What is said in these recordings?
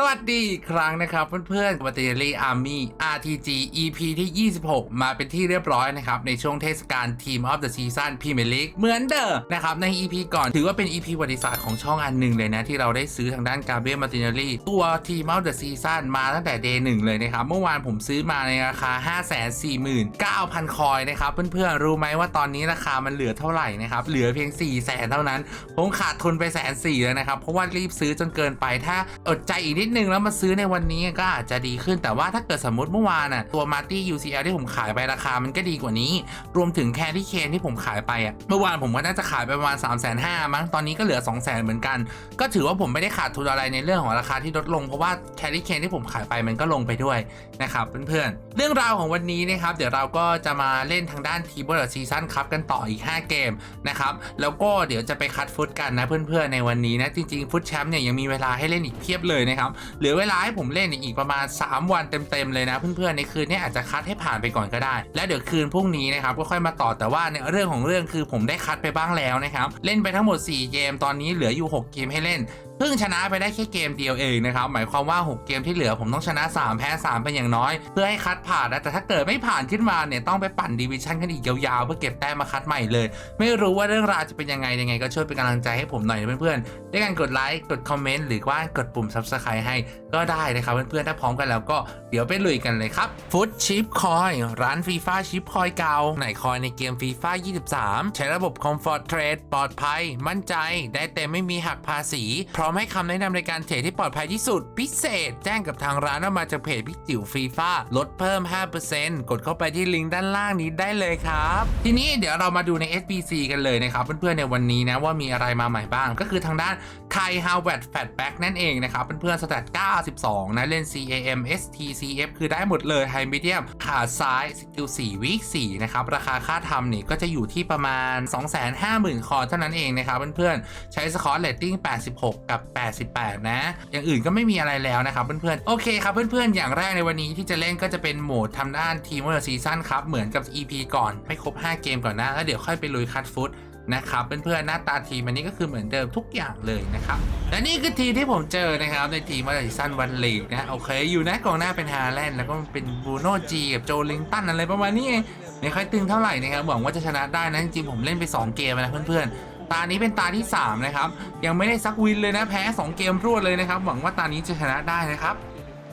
สวัสดีอีกครั้งนะครับเพื่อนๆ b a t t e r y Army RTG EP ที่ 26 มาเป็นที่เรียบร้อยนะครับในช่วงเทศกาล Team of the Season Premier League เหมือนเดิมนะครับใน EP ก่อนถือว่าเป็น EP ประวัติศาสตร์ของช่องอันหนึ่งเลยนะ ที่เราได้ซื้อทางด้านกาเบรียลมาติน e ลีตัว Team of the Season มาตั้งแต่ Day 1เลยนะครับ เมื่อวานผมซื้อมาในราคา 549,000 คอยนะครับเพื่อนๆ รู้ไหมว่าตอนนี้ราคามันเหลือเท่าไหร่นะครับเหลือเพียง 4 0 0แสนเท่านั้นผมขาดทุนไปแสนสี่แล้วนะครับเพราะว่ารีบซื้อจนเกินไปถ้าอดใจอีกนิดนึงแล้วมาซื้อในวันนี้ก็อาจจะดีขึ้นแต่ว่าถ้าเกิดสมมติเมื่อวานน่ะตัวมาร์ตี้ UCL ที่ผมขายไปราคามันก็ดีกว่านี้ รวมถึงแครี่เคนที่ผมขายไปอะเมื่อวานผมก็น่าจะขายไปประมาณ 3 5 0 0 0 0มั้งตอนนี้ก็เหลือ 2 0 0 0 0 0เหมือนกัน ก็ถือว่าผมไม่ได้ขาดทุนอะไรในเรื่องของราคาที่ลดลงเพราะว่าแครี่เคนที่ผมขายไปมันก็ลงไปด้วยนะครับเพื่อนๆเรื่องราวของวันนี้นะครับเดี๋ยวเราก็จะมาเล่นทางด้านทีบอร์ซีซั่นคัพกันต่ออีก 5 เกมนะครับแล้วก็เดี๋ยวจะไปคัดฟุตกันนะเพื่อนๆในวันนี้นะจริงๆฟุตแชมป์เนี่ยยังมีเวลาให้เล่นอีกเพียบเลยนะครับเหลือเวลาให้ผมเล่นอีกประมาณ 3 วันเต็มๆเลยนะ เพื่อนๆในคืนนี้อาจจะคัดให้ผ่านไปก่อนก็ได้ แล้วเดี๋ยวคืนพรุ่งนี้นะครับก็ค่อยมาต่อแต่ว่าในเรื่องของเรื่องคือผมได้คัดไปบ้างแล้วนะครับเล่นไปทั้งหมด 4 เกมตอนนี้เหลืออยู่ 6 เกมให้เล่น เพิ่งชนะไปได้แค่เกมเดียวเองนะครับ หมายความว่า 6 เกมที่เหลือผมต้องชนะ 3 แพ้ 3 เป็นอย่างน้อย เพื่อให้คัดผ่านนะแต่ถ้าเกิดไม่ผ่านขึ้นมาเนี่ยต้องไปปั่นดิวิชั่นกันอีกยาวๆ เพื่อเก็บแต้มมาคัดใหม่เลย ไม่รู้ว่าเรื่องราวจะเป็นยังไงยังไง ก็ช่วยเป็นกำลังใจให้ผมหน่อยเพื่อนๆด้วยการกดไลค์กดคอมเมนต์หรือว่ากดปุ่ม subscribe ให้ก็ได้นะครับเพื่อนๆถ้าพร้อมกันแล้วก็เดี๋ยวไปลุยกันเลยครับฟุตชิปคอยร้านฟีฟ่าชิปคอยเก่าไหนคอยในเกมฟีฟ่า23 ใช้ระบบ Comfort Trade ปลอดภัย มั่นใจ ได้เต็มไม่มีหักภาษีพร้อมให้คำแนะนำในการเทรดที่ปลอดภัยที่สุด พิเศษ แจ้งกับทางร้านว่ามาจากเพจพี่จิ๋วฟีฟ่าลดเพิ่ม 5%กดเข้าไปที่ลิงก์ด้านล่างนี้ได้เลยครับ ทีนี้เดี๋ยวเรามาดูใน SBC กันเลยนะครับ เพื่อนๆในวันนี้นะว่ามีอะไรมาใหม่บ้าง ก็คือทางด้านไคฮาวเวตแฟตแบ็กนั่นเองนะครับ เพื่อนๆสแตท92 นะ เล่น CAM ST CF คือได้หมดเลยไฮมีเดียมขาซ้ายสกิล4วิก4นะครับ ราคาค่าทำนี่ก็จะอยู่ที่ประมาณ 250,000 คอเท่านั้นเองนะครับ เพื่อนๆใช้สกอร์เลตติ้ง86 กับ88 นะ อย่างอื่นก็ไม่มีอะไรแล้วนะครับเพื่อนๆ โอเคครับเพื่อนๆ อย่างแรกในวันนี้ที่จะเล่นก็จะเป็นโหมดทำด้านทีมเมอร์ซีซั่นครับ เหมือนกับ EP ก่อนให้ครบ 5 เกมก่อนนะ แล้วเดี๋ยวค่อยไปลุยคัดฟุตนะครับเพื่อนๆหน้าตาทีมอันนี้ก็คือเหมือนเดิมทุกอย่างเลยนะครับและนี่คือทีที่ผมเจอนะครับในทีมมาจากซันวันลีกนะโอเคอยู่นะกองหน้าเป็นฮาแลนด์แล้วก็เป็นบูโน่จีกับโจลิงตันอะไรประมาณนี้ไม่ค่อยตึงเท่าไหร่นะครับหวังว่าจะชนะได้นะจริงๆผมเล่นไป 2 เกมนะเพื่อนๆ ตานี้เป็นตาที่ 3 นะครับ ยังไม่ได้ซักวินเลยนะแพ้ 2 เกมรวดเลยนะครับ หวังว่าตานี้จะชนะได้นะครับ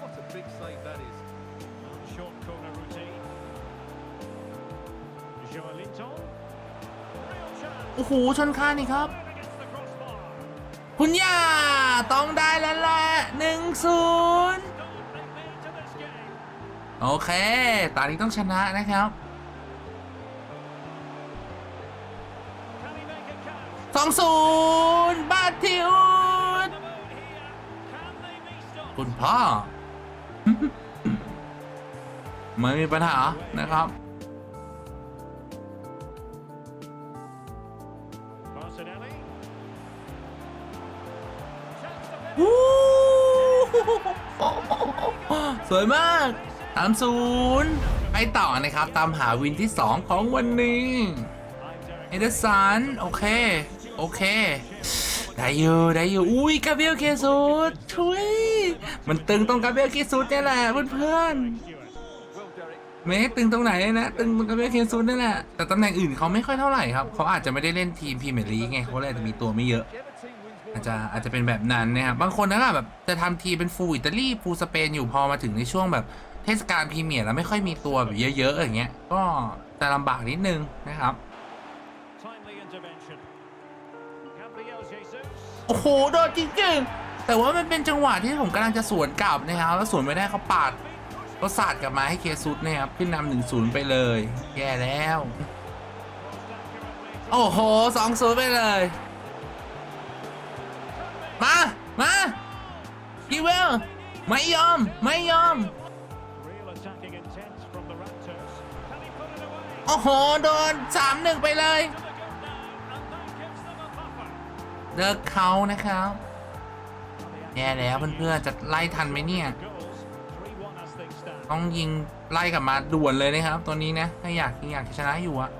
What a big save that is. Short corner routine. Joelinton. Real chance. โอ้โหชนคานนี่ครับ Against the crossbar. คุณย่าต้องได้แล้วแหละหนึ่งศูนย์ Start they've made to this game. โอเค ตอนนี้ต้องชนะนะครับ สองศูนย์บาทิวด The moon here. Can they be stopped? คุณพ่อไม่มีปัญหานะครับสวยมากสามศูนย์ไปต่อนะครับ ตามหาวินที่ 2 ของวันนี้ เอเดสัน โอเค โอเค ได้อยู่ได้อยู่อุ้ยกาเบรียลเคซูดช่วยมันตึงตรงกาเบรียลเคซูดนี่แหละเพื่อนๆไม่ได้ตึงตรงไหนเลยนะตึงตรงกับเบลเคซุนนั่แหละแต่ตำแหน่งอื่นเขาไม่ค่อยเท่าไหร่ครับเขาอาจจะไม่ได้เล่นทีมพรีเมียร์ลีกไงเขาเลยจะมีตัวไม่เยอะ อาจจะอาจจะเป็นแบบนั้นนะครับบางคนนะแบบจะทำทีเป็นฟูลอิตาลีฟูลสเปนอยู่พอมาถึงในช่วงแบบเทศกาลพรีเมียร์แล้วไม่ค่อยมีตัวแบบเยอะๆอย่างเงี้ย ก็จะลำบากนิดนึงนะครับ โอ้โหโดนจริงๆ แต่ว่ามันเป็นจังหวะที่ผมกำลังจะสวนกลับนะครับ แล้วสวนไม่ได้เขาปาดเขาสาดกลับมาให้เคซุสนะครับ ขึ้นนำหนึ่งศูนย์ไปเลย แย่แล้ว โอ้โหสองศูนย์ไปเลย มา มากีเวลไม่ยอม ไม่ยอม โอ้โห โดนสามหนึ่งไปเลย เลิกเขานะครับแย่แล้วเพื่อนๆจะไล่ทันไหมเนี่ย ต้องยิงไล่กลับมาด่วนเลยนะครับ ตัวนี้นะถ้าอยากอยากชนะอยู่อะ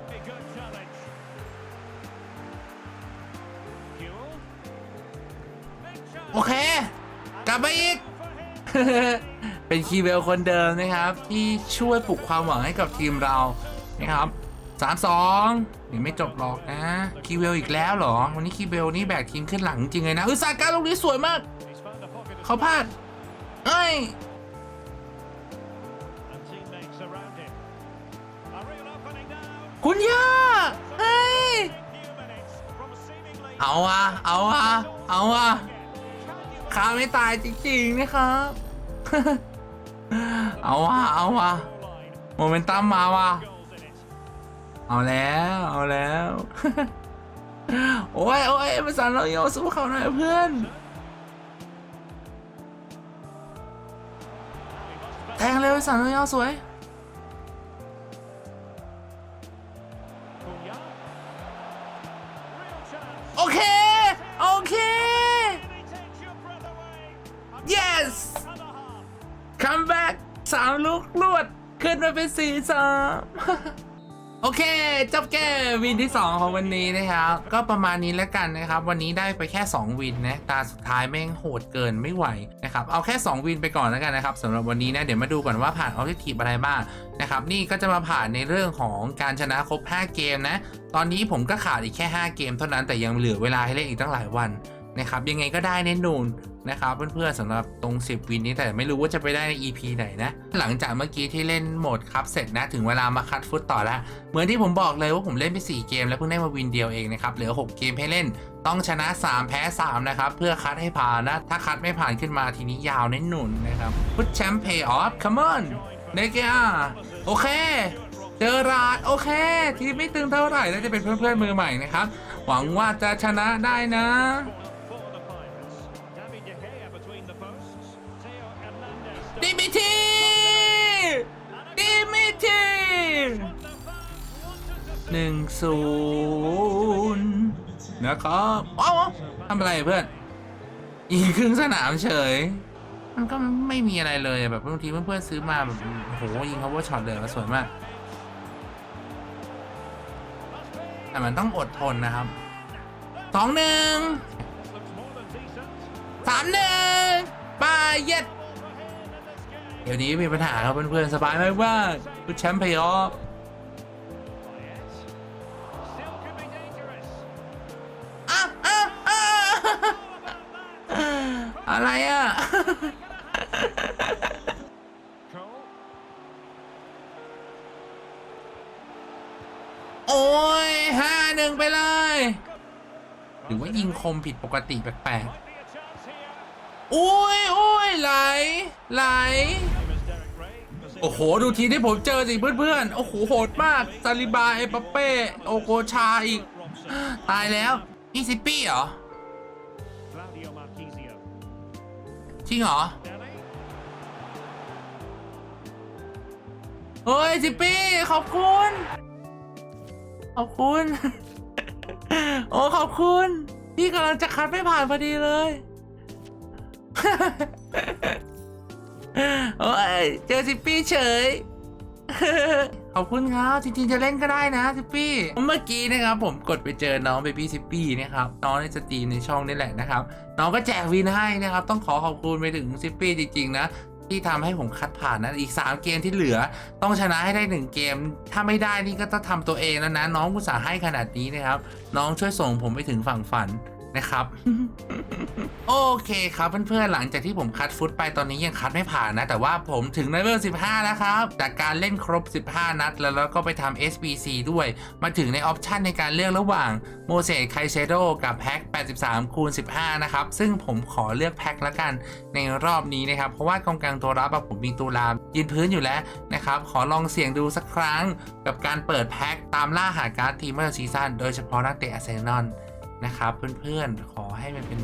โอเค กลับไปอีก เป็นคีเวลคนเดิมนะครับ ที่ช่วยปลุกความหวังให้กับทีมเรานะครับ สามสองยังไม่จบหรอกนะคีเวลอีกแล้วเหรอ วันนี้คีเวลนี่แบกทีมขึ้นหลังจริงเลยนะอุตสาการลูกนี้สวยมาก เขาพลาด เอ้ยคุณย่าเฮ้ย เอาอะเอาอะเอาอะ Can you ขาไม่ตายจริงๆนะครับ เอาอะเอาอะโมเมนตัมมาว่ะ เอาแล้วเอาแล้ว โอ้ยโอ้ยมาสั่นเราโยสู้เขาหน่อยเพื่อนแทงเร็วสั่นเราโยสวย Cunha. Real chance. โอเค โอเค And he takes your breath away. And yes and a half. come back สามลูกรวด ขึ้นมาเป็นสี่สาม โอเคจบเกมวินที่ 2 ของวันนี้นะครับ ก็ประมาณนี้แล้วกันนะครับ วันนี้ได้ไปแค่ 2 วินนะตาสุดท้ายแม่งโหดเกินไม่ไหวนะครับเอาแค่ 2 วินไปก่อนแล้วกันนะครับสำหรับวันนี้นะเดี๋ยวมาดูก่อนว่าผ่านออบเจกตีฟอะไรบ้างนะครับนี่ก็จะมาผ่านในเรื่องของการชนะครบ 5 เกมนะ ตอนนี้ผมก็ขาดอีกแค่ 5 เกมเท่านั้นแต่ยังเหลือเวลาให้เล่นอีกตั้งหลายวันนะครับยังไงก็ได้แน่นอน นะครับเพื่อนๆสำหรับตรง 10 วินนี้แต่ไม่รู้ว่าจะไปได้ใน EP ไหนนะ หลังจากเมื่อกี้ที่เล่นโหมดคัพเสร็จนะถึงเวลามาคัดฟุตต่อแล้วเหมือนที่ผมบอกเลยว่าผมเล่นไป 4 เกม แล้วเพิ่งได้มาวินเดียวเองนะครับเหลือ 6 เกมให้เล่นต้องชนะ 3 แพ้ 3 นะครับ เพื่อคัดให้ผ่านนะ ถ้าคัดไม่ผ่านขึ้นมาทีนี้ยาวแน่นอนนะครับพุทแชมป์เพย์ออฟคัมอนเนเกียโอเคเจอราดโอเค ทีไม่ตึงเท่าไหร่แล้วจะเป็นเพื่อนๆมือใหม่นะครับ หวังว่าจะชนะได้นะ ดิมิทีดิมิทีหนึ่งศูนย์นะครับอ้าทำอะไรเพื่อนยิงครึ่งสนามเฉย มันก็ไม่มีอะไรเลยแบบบางทีเพื่อนๆซื้อมาแบบโหยิงเขาว่าช็อตเลยมันสวยมาก แต่มันต้องอดทนนะครับสองหนึ่งสามหนึ่งปาเย็ด เดี๋ยวนี้มีปัญหาครับเพื่อนๆสบายมากว่าคือแชมป์เพย์ออฟ Payet. Still could be dangerous. อะอะอะอะไรอะ Cole. โอ้ยห้าหนึ่งไปเลย หรือว่ายิงคมผิดปกติแปลก Might be a chance here. ๆอุ้ยอุ้ย ไหล ไหล โอ้โห ดูทีที่ผมเจอสิเพื่อนๆ โอ้โห โหดมาก ซาลิบา เอปาเป้ โอโกชาอีก ตายแล้วนี่ซิปปี้เหรอ จริงเหรอ เฮ้ยซิปปี้ ขอบคุณ ขอบคุณ โอ้ ขอบคุณ พี่กำลังจะคัดไม่ผ่านพอดีเลย โอ้ยเจอซิปปี้เฉย ขอบคุณครับจริงๆจะเล่นก็ได้นะซิปปี้เมื่อกี้นะครับผมกดไปเจอน้องเบบี้ซิปปี้นะครับน้องในสตรีมในช่องนี่แหละนะครับ น้องก็แจกวินให้นะครับ ต้องขอขอบคุณไปถึงซิปปี้จริงๆนะที่ทำให้ผมคัดผ่านนะอีก 3 เกมที่เหลือ ต้องชนะให้ได้ 1 เกม ถ้าไม่ได้นี่ก็ต้องทำตัวเองแล้วนะ น้องกุส่าให้ขนาดนี้นะครับ น้องช่วยส่งผมไปถึงฝั่งฝัน นะครับ โอเคครับเพื่อนๆหลังจากที่ผมคัดฟุตไปตอนนี้ยังคัดไม่ผ่านนะ แต่ว่าผมถึงเลเวล 15 แล้วครับ จากการเล่นครบ 15 นัด แล้วแล้วก็ไปทำ SBC ด้วย มาถึงในออปชันในการเลือกระหว่างโมเสสไคเชโดกับแพ็ค83 คูณ 15 นะครับ ซึ่งผมขอเลือกแพ็คละกันในรอบนี้นะครับ เพราะว่ากองกลางตัวรับอะผมมีตัวรามยืนพื้นอยู่แล้วนะครับ ขอลองเสี่ยงดูสักครั้งกับการเปิดแพ็คตามล่าหาการ์ดทีมเมอร์ซีซั่นโดยเฉพาะนักเตะอาร์เซนอล นะครับ เพื่อนๆ ขอให้มันเป็น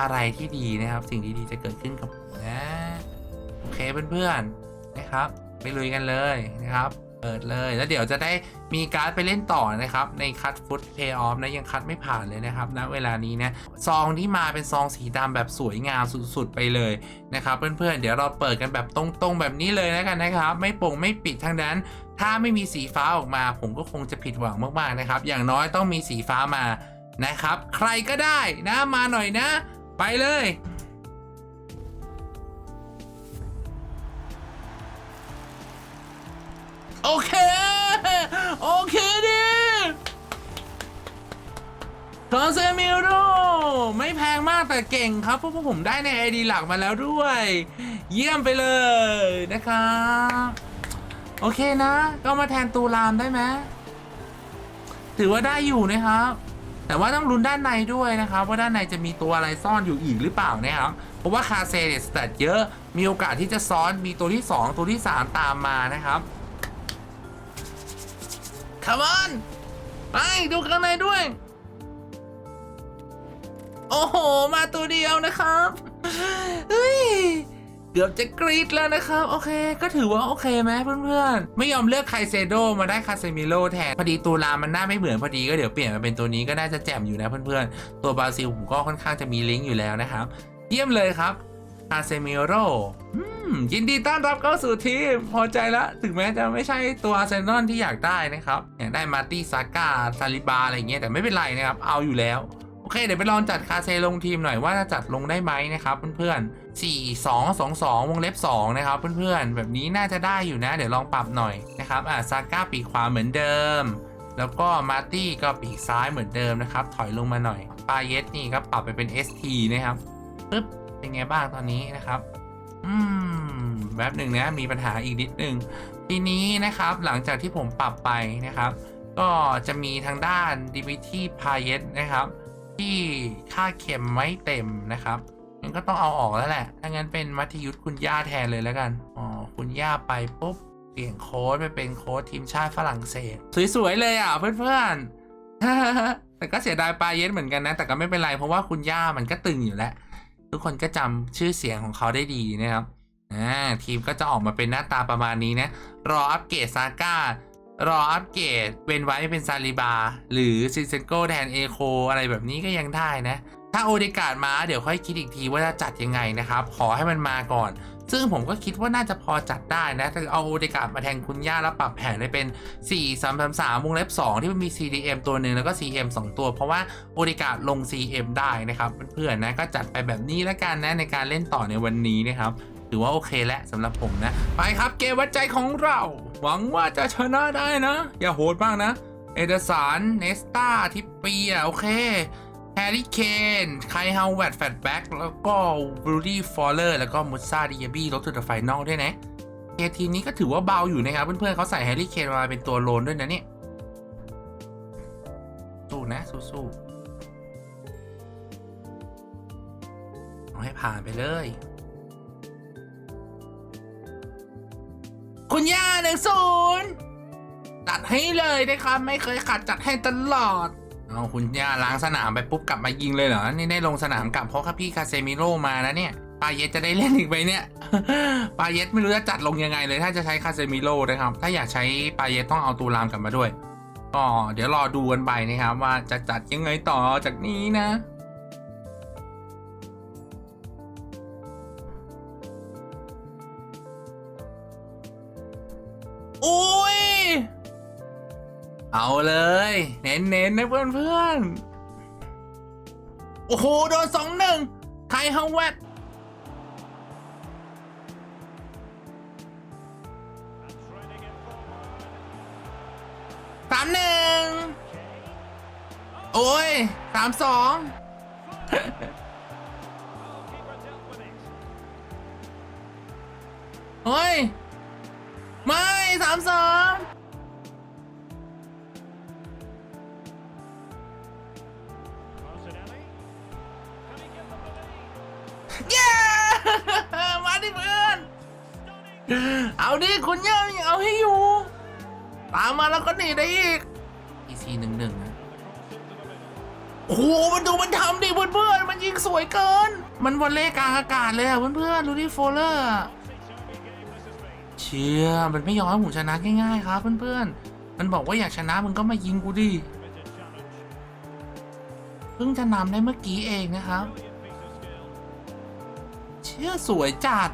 อะไรที่ดีนะครับ สิ่งดีๆจะเกิดขึ้นกับผมนะ โอเคเพื่อนๆนะครับ ไปลุยกันเลยนะครับ เปิดเลยแล้วเดี๋ยวจะได้มีการ์ดไปเล่นต่อนะครับ ในคัตฟุตเพย์ออฟนะยังคัดไม่ผ่านเลยนะครับณเวลานี้นะซองที่มาเป็นซองสีดำแบบสวยงามสุดๆไปเลยนะครับเพื่อนๆเดี๋ยวเราเปิดกันแบบตรงๆแบบนี้เลยแล้วกันนะครับ ไม่ปงไม่ปิดทั้งนั้นถ้าไม่มีสีฟ้าออกมา ผมก็คงจะผิดหวังมากๆนะครับ อย่างน้อยต้องมีสีฟ้ามา นะครับ ใครก็ได้นะมาหน่อยนะ ไปเลย โอเค โอเคดิทอนเซมิโรไม่แพงมากแต่เก่งครับเพราะผมได้ในไอดีหลักมาแล้วด้วย เยี่ยมไปเลยนะครับโอเคนะ ก็มาแทนตูรามได้ไหมถือว่าได้อยู่นะครับ แต่ว่าต้องลุ้นด้านในด้วยนะครับ ว่าด้านในจะมีตัวอะไรซ่อนอยู่อีกหรือเปล่านะครับ เพราะว่าคาเซเนี่ยสเตตเยอะ มีโอกาสที่จะซ้อนมีตัวที่ 2 ตัวที่ 3 ตามมานะครับคาร์บอนไปดูข้างในด้วย โอ้โห มาตัวเดียวนะครับ เกือบจะกรีดแล้วนะครับ โอเค ก็ถือว่าโอเคไหมเพื่อนๆ ไม่ยอมเลือกไคเซโดมาได้คาเซมิโลแทน พอดีตัวรามันหน้าไม่เหมือนพอดีก็เดี๋ยวเปลี่ยนมาเป็นตัวนี้ก็น่าจะแจ่มอยู่นะเพื่อนๆ ตัวบราซิลผมก็ค่อนข้างจะมีลิงก์อยู่แล้วนะครับ เยี่ยมเลยครับคาเซมิโรยินดีต้อนรับเข้าสู่ทีม พอใจและถึงแม้จะไม่ใช่ตัวอาร์เซนอลที่อยากได้นะครับ อยากได้มาร์ตี้ซาก้าซาลิบาอะไรอย่างเงี้ยแต่ไม่เป็นไรนะครับ เอาอยู่แล้ว โอเคเดี๋ยวไปลองจัดคาเซลงทีมหน่อยว่าจะจัดลงได้ไหมนะครับเพื่อนๆ4 2 2 2 วงเล็บ 2 นะครับเพื่อนๆ แบบนี้น่าจะได้อยู่นะ เดี๋ยวลองปรับหน่อยนะครับอ่าซาก้าปีกขวาเหมือนเดิม แล้วก็มาร์ตี้ก็ปีกซ้ายเหมือนเดิมนะครับ ถอยลงมาหน่อยปาเยสนี่ก็ปรับไปเป็น ST นะครับปึ๊บเป็นไงบ้างตอนนี้นะครับ อืมแบบหนึ่งนะมีปัญหาอีกนิดนึงทีนี้นะครับหลังจากที่ผมปรับไปนะครับ ก็จะมีทางด้าน d b t p a y e t นะครับ ที่ค่าเข็มไม่เต็มนะครับงั้นก็ต้องเอาออกแล้วแหละ ถ้างั้นเป็นมัธยุทธคุณย่าแทนเลยแล้วกัน อ๋อ คุณย่าไปปุ๊บ เปลี่ยนโค้ดไปเป็นโค้ดทีมชาติฝรั่งเศส สวยๆเลยอะเพื่อนๆ แต่ก็เสียดายปาเยสเหมือนกันนะ แต่ก็ไม่เป็นไรเพราะว่าคุณย่ามันก็ตึงอยู่แล้ว ทุกคนก็จำชื่อเสียงของเขาได้ดีนะครับ อ่า ทีมก็จะออกมาเป็นหน้าตาประมาณนี้นะ รออัปเกรดซาก้า รออัปเกรดเป็นไว้เป็นซาลิบา หรือซิเซนโกแทนเอโคอะไรแบบนี้ก็ยังได้นะ ถ้าโอเดกาดมาเดี๋ยวค่อยคิดอีกทีว่าจะจัดยังไงนะครับ ขอให้มันมาก่อน ซึ่งผมก็คิดว่าน่าจะพอจัดได้นะถ้าเอาโอเดกาดมาแทนคุณย่าแล้วปรับแผนได้เป็น 4 3 3 3วงเล็บ 2 ที่มันมี CDM ตัวหนึ่งแล้วก็ CM 2 ตัว เพราะว่าโอเดกาดลง CM ได้นะครับเพื่อนๆนะก็จัดไปแบบนี้แล้วกันนะในการเล่นต่อในวันนี้นะครับ ถือว่าโอเคแล้วสำหรับผมนะ ไปครับเกมวัดใจของเรา หวังว่าจะชนะได้นะ อย่าโหดมากนะ เอเดสันเนสตาทิปเปียโอเคแฮร์รี่เคนไคฮาวเวตแฟตแบ็กแล้วก็บรูดี้ฟอลเลอร์แล้วก็มุซาดิยาบี้รถทูเดอะไฟนอลด้วยนะเกมทีมนี้ก็ถือว่าเบาอยู่นะครับ เพื่อนๆเขาใส่แฮร์รี่เคนมาเป็นตัวโลนด้วยนะเนี่ยสู้นะ สู้ๆเอาให้ผ่านไปเลย หนึ่งศูนย์จัดให้เลยนะครับ ไม่เคยขาดจัดให้ตลอดเอาคุณย่าล้างสนามไปปุ๊บกลับมายิงเลยเหรอ นี่ได้ลงสนามกลับเพราะข้าพี่คาเซมิโร่มานะเนี่ยปาเยสจะได้เล่นอีกไหมเนี่ย ปาเยสไม่รู้จะจัดลงยังไงเลย ถ้าจะใช้คาเซมิโร่นะครับ ถ้าอยากใช้ปาเยสต้องเอาตูรามกลับมาด้วย ก็เดี๋ยวรอดูกันไปนะครับว่าจะจัดยังไงต่อจากนี้นะ เอาเลย เน้นๆนะเพื่อนๆโอ้โห โดนสองหนึ่งไคฮาวเวต And threading it forward. สามหนึ่งโอ้ยสามสอง Goalkeeper dealt with it. เฮ้ย ไม่สามสอง เอาดิคุณย่าเอาให้อยู่ ตามมาแล้วก็หนีได้อีก EC หนึ่งหนึ่งนะ And the cross into the middle. โอ้โหมันดูมันทำดิเพื่อนๆมันยิงสวยเกิน มันวอลเล่กลางอากาศเลยอะเพื่อนๆดูดิโฟลเลอร์อะ Topsy-turvy game this has been. เชียมันไม่ยอมให้ผมชนะง่ายๆครับเพื่อนๆมันบอกว่าอยากชนะมึงก็มายิงกูดิ Committed challenge. เพิ่งจะนำได้เมื่อกี้เองนะครับ Brilliant piece of skill. เชื่อสวยจัด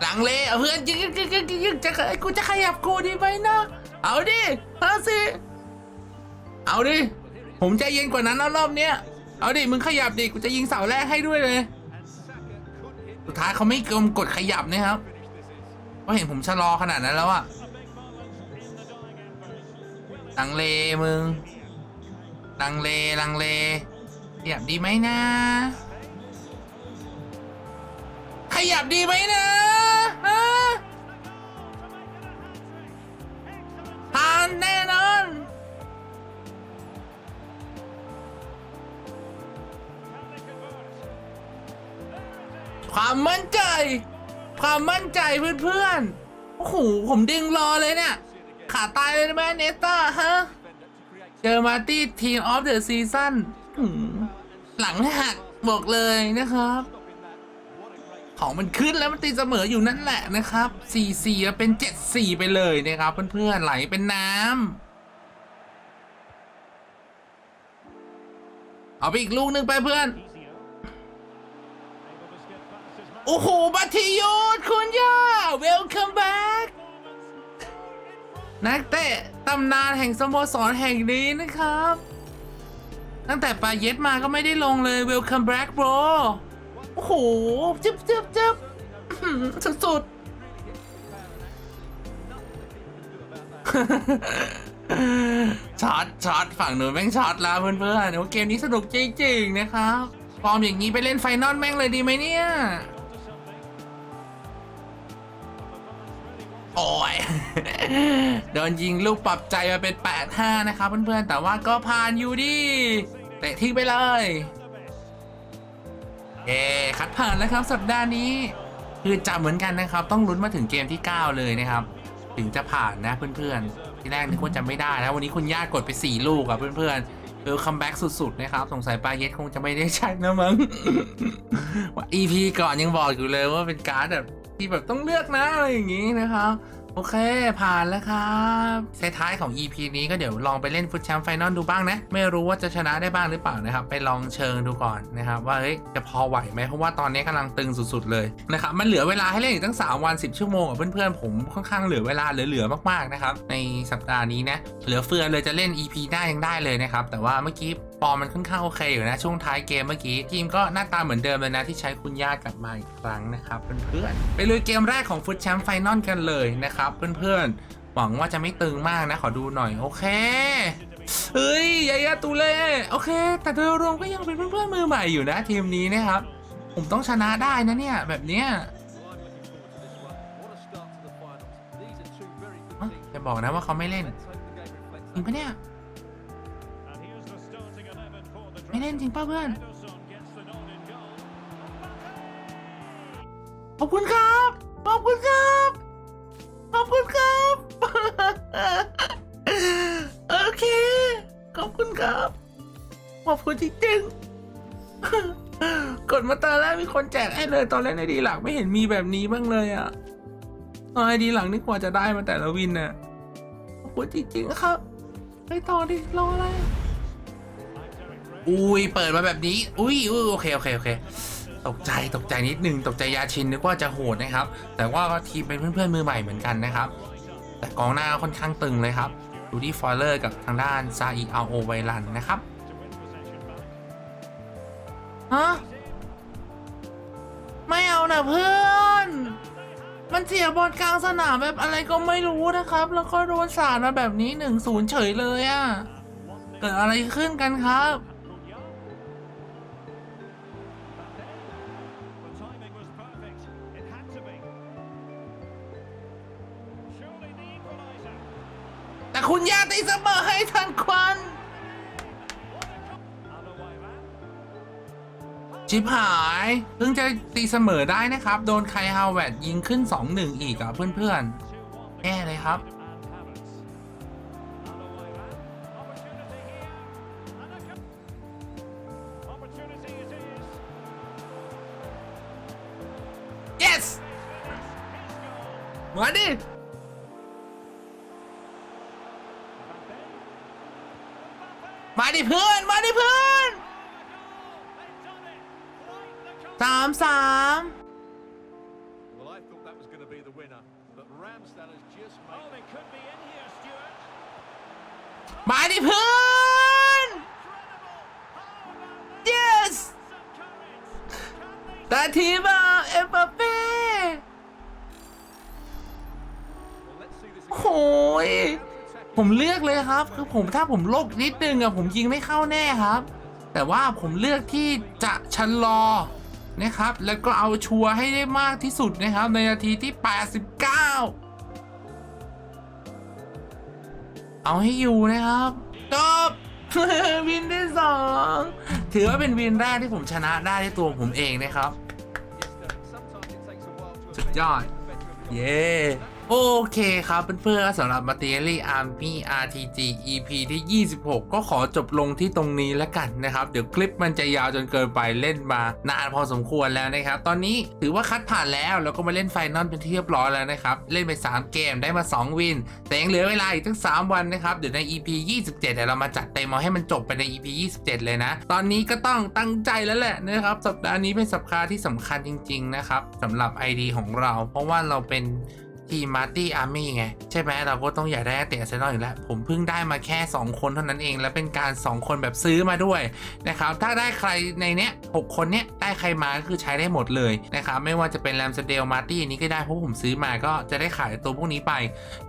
หลังเลยอเพื่อนยิงยิงยิงยิงยิงจะกูจะขยับกูดีไหมนะ เอาดิเอาสิเอาดิ ผมใจเย็นกว่านั้นนะรอบเนี้ย เอาดิ มึงขยับดิ กูจะยิงเสาแรกให้ด้วยเลย สุดท้ายเขาไม่กลมกดขยับนะครับ finish this is. เพราเห็นผมชะลอขนาดนั้นแล้วอะลังเลมึง ลังเล ลังเล ยับดีไหมนะ ขยับดีไหมนะฮะทานแน่นอน ความมั่นใจ ความมั่นใจเพื่อนๆ โอ้โห ผมดึงรอเลยเนี่ย ขาตายเลยแม่เนต้าฮะ เจอมาตี้ทีมออฟเดอะซีซั่น หลังหักบอกเลยนะครับ ของมันขึ้นแล้วมันตีเสมออยู่นั่นแหละนะครับ4-4แล้วเป็น 7-4 ไปเลยนะครับ เพื่อนๆไหลเป็นน้ำเอาไปอีกลูกหนึ่งไปเพื่อน โอ้โหบัตทิโยดคุณย่า welcome back นักเตะตำนานแห่งสโมสรแห่งนี้นะครับ ตั้งแต่ปาเย็ดมาก็ไม่ได้ลงเลย welcome back bro โอ้โหจึ๊บจึ๊บจึ๊บอื้อหือสุดๆช็อตช็อตฝั่งหนูแม่งช็อตแล้วเพื่อนๆโอ้เกมนี้สนุกจริงๆนะครับฟอร์มอย่างนี้ไปเล่นไฟนอลแม่งเลยดีไหมเนี่ย โอ้ย โดนยิงลูกปรับใจมาเป็น 8-5 นะครับเพื่อนๆ แต่ว่าก็ผ่านอยู่ดี เตะทิ้งไปเลยเย้คัดผ่านแล้วครับ สัปดาห์นี้คือจับเหมือนกันนะครับ ต้องลุ้นมาถึงเกมที่ 9 เลยนะครับ ถึงจะผ่านนะเพื่อนๆ ที่แรกนึกว่าจะไม่ได้แล้ววันนี้คุณย่ากดไป 4 ลูกอะเพื่อนๆเออคัมแบ็กสุดๆนะครับ สงสัยปาเย็ดคงจะไม่ได้ใช้นะมั้งว่า EP ก่อนยังบอกอยู่เลยว่าเป็นการ์ดแบบที่แบบต้องเลือกนะอะไรอย่างงี้นะครับ โอเค ผ่านแล้วครับท้ายของ EP นี้ก็เดี๋ยวลองไปเล่นฟุตแชมป์ไฟนอลดูบ้างนะ ไม่รู้ว่าจะชนะได้บ้างหรือเปล่านะครับ ไปลองเชิงดูก่อนนะครับว่าเฮ้ยจะพอไหวไหมเพราะว่าตอนนี้กำลังตึงสุดๆเลยนะครับมันเหลือเวลาให้เล่นอีกตั้ง 3 วัน 10 ชั่วโมงเพื่อนๆผมค่อนข้างเหลือเวลาเหลือๆมากๆนะครับในสัปดาห์นี้นะเหลือเฟือเลยจะเล่น EP หน้ายังได้เลยนะครับแต่ว่าเมื่อกี้ฟอร์มมันค่อนข้างโอเคอยู่นะ ช่วงท้ายเกมเมื่อกี้ ทีมก็หน้าตาเหมือนเดิมเลยนะ ที่ใช้คุณย่ากลับมาอีกครั้งนะครับเพื่อนๆไปลุยเกมแรกของฟุตแชมป์ไฟนอลกันเลยนะครับเพื่อนๆหวังว่าจะไม่ตึงมากนะขอดูหน่อยโอเคเฮ้ยยายาตูเล่โอเค แต่โดยรวมก็ยังเป็นเพื่อนๆมือใหม่อยู่นะ ทีมนี้นะครับ ผมต้องชนะได้นะเนี่ย แบบเนี้ยจะบอกนะว่าเขาไม่เล่นจริงปะเนี่ย เล่นจริงป่ะเพื่อน ขอบคุณครับ ขอบคุณครับ ขอบคุณครับ โอเค ขอบคุณครับ ขอบคุณจริงๆกดมาตอนแรกมีคนแจกให้เลยตอนแรกในดีหลักไม่เห็นมีแบบนี้บ้างเลยอะตอนไอดีหลังนี่กว่าจะได้มาแต่ละวินน่ะขอบคุณจริงๆครับไปต่อดิรออะไร อุ้ยเปิดมาแบบนี้ อุ้ยอุ้ยโอเคโอเคโอเคตกใจตกใจนิดนึงตกใจยาชินนึกว่าจะโหดนะครับ แต่ว่าทีมเป็นเพื่อนๆมือใหม่เหมือนกันนะครับ แต่กองหน้าค่อนข้างตึงเลยครับดูดี้ฟอยเลอร์กับทางด้านซาอีอาโอไวรันนะครับฮะไม่เอานะเพื่อน มันเสียบอลกลางสนามแบบอะไรก็ไม่รู้นะครับ แล้วก็โดนสาดมาแบบนี้หนึ่งศูนย์เฉยเลยอะ่ะ เกิดอะไรขึ้นกันครับ คุณย่าตีเสมอให้ทันควัน Other way round. ชิบหาย เพิ่งจะตีเสมอได้นะครับ โดนไคฮาวเวดยิงขึ้น 2-1 อีกอะเพื่อนๆแย่เลยครับ ผมเลือกเลยครับ คือผมถ้าผมโลกนิดนึงอะผมยิงไม่เข้าแน่ครับ แต่ว่าผมเลือกที่จะชะลอนะครับ แล้วก็เอาชัวร์ให้ได้มากที่สุดนะครับ ในนาทีที่ 89 เอาให้อยู่นะครับจบวินที่สองถือว่าเป็นวินแรกที่ผมชนะได้ด้วยตัวผมเองนะครับ สุดยอด เย้ โอเคครับเพื่อนๆสำหรับ Materially Army RTG EP ที่ 26 ก็ขอจบลงที่ตรงนี้แล้วกันนะครับ เดี๋ยวคลิปมันจะยาวจนเกินไปเล่นมานานพอสมควรแล้วนะครับ ตอนนี้ถือว่าคัดผ่านแล้ว แล้วก็มาเล่นไฟนอลเป็นที่เรียบร้อยแล้วนะครับ เล่นไป 3 เกมได้มา 2 วิน แต่ยังเหลือเวลาอีกตั้ง 3 วันนะครับ เดี๋ยวใน EP 27เดี๋ยวเรามาจัดเต็มเอาให้มันจบไปใน EP 27 เลยนะ ตอนนี้ก็ต้องตั้งใจแล้วแหละนะครับสัปดาห์นี้เป็นสัปดาห์ที่สำคัญจริง ๆนะครับสำหรับ ID ของเรา เพราะว่าเราเป็น ทีมมาร์ตี้อาร์มี่ไง ใช่ไหมเราก็ต้องอยากได้นักเตะอาร์เซนอลอยู่แล้ว ผมเพิ่งได้มาแค่ 2 คนเท่านั้นเอง และเป็นการ 2 คนแบบซื้อมาด้วยนะครับ ถ้าได้ใครในเนี้ยหคนเนี้ยได้ใครมาก็คือใช้ได้หมดเลยนะครับไม่ว่าจะเป็นแรมสเดลมาร์ตี้นี้ก็ได้เพราะผมซื้อมาก็จะได้ขายตัวพวกนี้ไป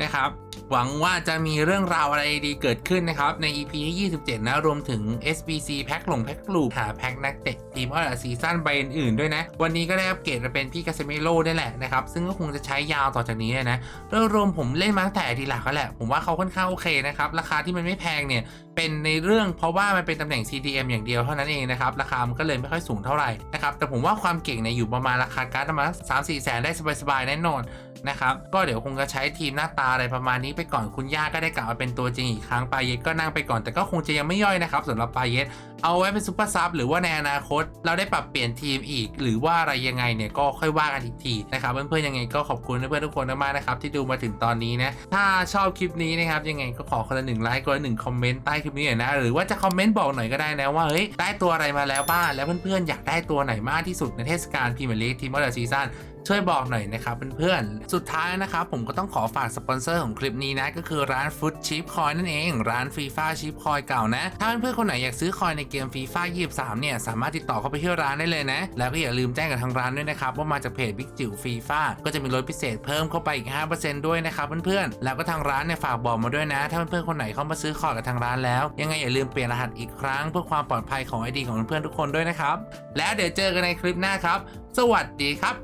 นะครับหวังว่าจะมีเรื่องราวอะไรดีเกิดขึ้นนะครับ ใน EP ที่ 27 นะ รวมถึง SBC แพ็คหลงแพ็คลูกหาแพ็คนักเตะทีมออร์ซีซั่นใบอื่นๆด้วยนะ วันนี้ก็ได้อัปเกรดมาเป็นพี่กาเซเมโร่ได้แหละนะครับ ซึ่งก็คงจะใช้ยาวต่อจากนี้เลยนะโดยรวมผมเล่นมาตั้งแต่ทีหลักก็แหละ ผมว่าเขาค่อนข้างโอเคนะครับ ราคาที่มันไม่แพงเนี่ยเป็นในเรื่องเพราะว่ามันเป็นตำแหน่ง CDM อย่างเดียวเท่านั้นเองนะครับ ราคามันก็เลยไม่ค่อยสูงเท่าไหร่นะครับ แต่ผมว่าความเก่งเนี่ยอยู่ประมาณราคาการ์ดประมาณสามสี่แสนได้สบายๆแน่นอนนะครับ ก็เดี๋ยวคงจะใช้ทีมหน้าตาอะไรประมาณนี้ไปก่อนคุณย่าก็ได้กลับมาเป็นตัวจริงอีกครั้งปาเยตก็นั่งไปก่อนแต่ก็คงจะยังไม่ย่อยนะครับสำหรับปาเยตเอาไว้เป็นซุปเปอร์ซับหรือว่าในอนาคต เราได้ปรับเปลี่ยนทีมอีก หรือว่าอะไรยังไงเนี่ยก็ค่อยว่ากันอีกทีนะครับเพื่อนๆยังไงก็ขอบคุณเพื่อนๆทุกคนมากๆนะครับที่ดูมาถึงตอนนี้นะถ้าชอบคลิปนี้นะครับยังไงก็ขอคนละหนึ่งไลค์คนละหนึ่งคอมเมนต์ใต้คลิปนี้หน่อยนะหรือว่าจะคอมเมนต์บอกหน่อยก็ได้นะว่าเฮ้ยได้ตัวอะไรมาแล้วบ้างแล้วเพื่อนๆอยากได้ตัวไหนมากที่สุดในเทศกาลพรีเมียร์ลีกทีมออร์ซีซั่น ช่วยบอกหน่อยนะครับเพื่อนๆ สุดท้ายนะครับผมก็ต้องขอฝากสปอนเซอร์ของคลิปนี้นะ ก็คือร้านฟุตชิปคอยนั่นเอง ร้านฟีฟ่าชิปคอยเก่านะ ถ้าเพื่อนๆคนไหนอยากซื้อคอยในเกมฟีฟ่า23เนี่ย สามารถติดต่อเข้าไปที่ร้านได้เลยนะ แล้วก็อย่าลืมแจ้งกับทางร้านด้วยนะครับ ว่ามาจากเพจบิ๊กจิ๋วฟีฟ่าก็จะมีลดพิเศษเพิ่มเข้าไปอีก 5%ด้วยนะครับเพื่อนๆ แล้วก็ทางร้านเนี่ยฝากบอกมาด้วยนะ ถ้าเพื่อนๆคนไหนเข้ามาซื้อคอยกับทางร้านแล้ว ยังไงอย่าลืมเปลี่ยนรหัสอีกครั้งเพื่อความปลอดภัยของไอดีของเพื่อนๆทุกคนด้วยนะครับแล้วเดี๋ยวเจอกันในคลิปหน้าครับ สวัสดีครับ